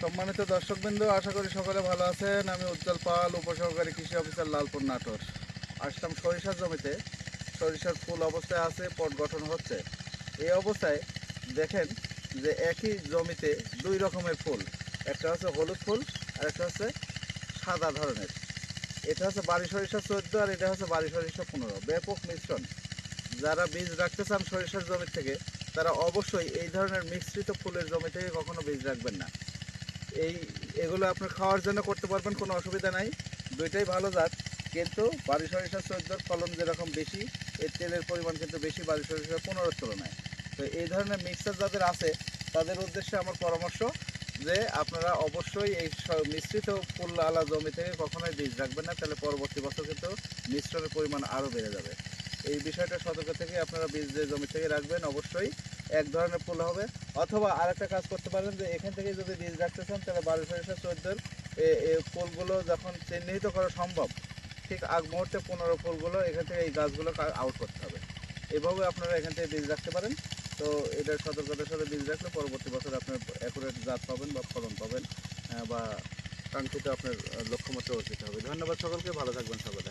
সম্মানিত দর্শকবৃন্দ, আশা করি সকলে ভালো আছেন। আমি উজ্জ্বল পাল, উপসহকারী কৃষি অফিসার লালপুর নাটোর। আসলাম সরিষার জমিতে। সরিষার ফুল অবস্থায় আছে, পট গঠন হচ্ছে। এই অবস্থায় দেখেন যে একই জমিতে দুই রকমের ফুল। একটা হচ্ছে হলুদ ফুল, আর একটা হচ্ছে সাদা ধরনের। এটা হচ্ছে বাড়ি সরিষা চোদ্দ, আর এটা হচ্ছে বাড়ি সরিষা পনেরো। ব্যাপক মিশ্রণ। যারা বীজ রাখতে চান সরিষার জমি থেকে, তারা অবশ্যই এই ধরনের মিশ্রিত ফুলের জমি থেকে কখনো বীজ রাখবেন না। এই, এগুলো আপনি খাওয়ার জন্য করতে পারবেন, কোনো অসুবিধা নাই। দুইটাই ভালো জাত, কিন্তু বাড়ি সরিষা চোদ্দোর ফলন যেরকম বেশি, এর তেলের পরিমাণ কিন্তু বেশি বাড়ি সরিষা পনেরোর তুলনায়। তো এই ধরনের মিক্সার যাদের আছে, তাদের উদ্দেশ্যে আমার পরামর্শ যে আপনারা অবশ্যই এই মিশ্রিত ফুল আলা জমি থেকে কখনোই বীজ রাখবেন না, তাহলে পরবর্তী বছর কিন্তু মিশ্রণের পরিমাণ আরও বেড়ে যাবে। এই বিষয়টা সতর্ক থেকে আপনারা বীজ যে জমি থেকে রাখবেন, অবশ্যই এক ধরনের ফুল হবে। অথবা আরেকটা কাজ করতে পারেন যে, এখান থেকে যদি বীজ রাখতে চান, তাহলে বারো সরিষা চোদ্দোর ফুলগুলো যখন চিহ্নিত করা সম্ভব, ঠিক আগ মুহূর্তে পনেরো ফুলগুলো এখান থেকে এই গাছগুলো আউট করতে হবে। এভাবে আপনারা এখান থেকে বীজ রাখতে পারেন। তো এটার সতর্কতার সাথে বীজ রাখলে পরবর্তী বছর আপনার অ্যাকুরেট জাত পাবেন বা ফলন পাবেন বা কাঙ্ক্ষিত আপনার লক্ষ্যমাত্রা অর্জিত হবে। ধন্যবাদ সকলকে, ভালো থাকবেন সকলে